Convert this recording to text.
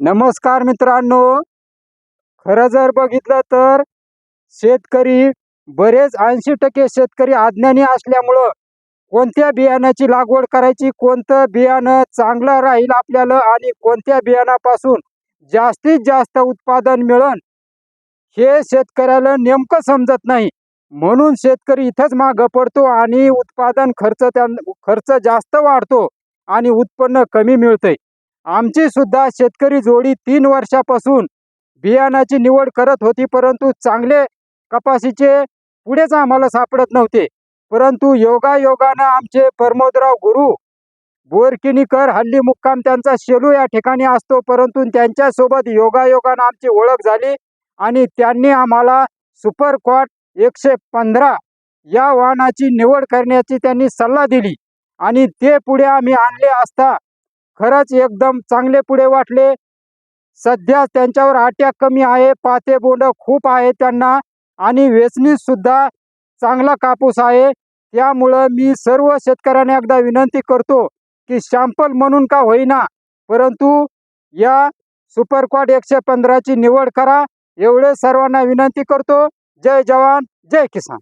नमस्कार मित्रांनो. खरं जर बघितलं तर शेतकरी बरेच ऐंशी टक्के शेतकरी अज्ञानी असल्यामुळं कोणत्या बियाण्याची लागवड करायची कोणतं बियाणं चांगलं राहील आपल्याला आणि कोणत्या बियाणापासून जास्तीत जास्त उत्पादन मिळन हे शेतकऱ्याला नेमकं समजत नाही. म्हणून शेतकरी इथंच मागं पडतो आणि उत्पादन खर्च त्या खर्च जास्त वाढतो आणि उत्पन्न कमी मिळतंय. आमची सुद्धा शेतकरी जोडी तीन वर्षापासून बियाणाची निवड करत होती परंतु चांगले कपाशीचे पुढेच आम्हाला सापडत नव्हते. परंतु योगायोगानं आमचे प्रमोदराव गुरु बोरकिनीकर हल्ली मुक्काम त्यांचा शेलू या ठिकाणी असतो परंतु त्यांच्यासोबत योगायोगानं आमची ओळख झाली आणि त्यांनी आम्हाला सुपर क्वाट एकशे पंधरा या वाहनाची निवड करण्याची त्यांनी सल्ला दिली आणि ते पुढे आम्ही आणले असता खरंच एकदम चांगले पुढे वाटले. सध्या त्यांच्यावर अटॅक कमी आहे पाते बोंड खूप आहे त्यांना आणि वेचणीत सुद्धा चांगला कापूस आहे. त्यामुळं मी सर्व शेतकऱ्यांना एकदा विनंती करतो की शॅम्पल म्हणून का होईना परंतु या सुपरक्वाड एकशे पंधराची निवड करा. एवढे सर्वांना विनंती करतो. जय जवान जय किसान.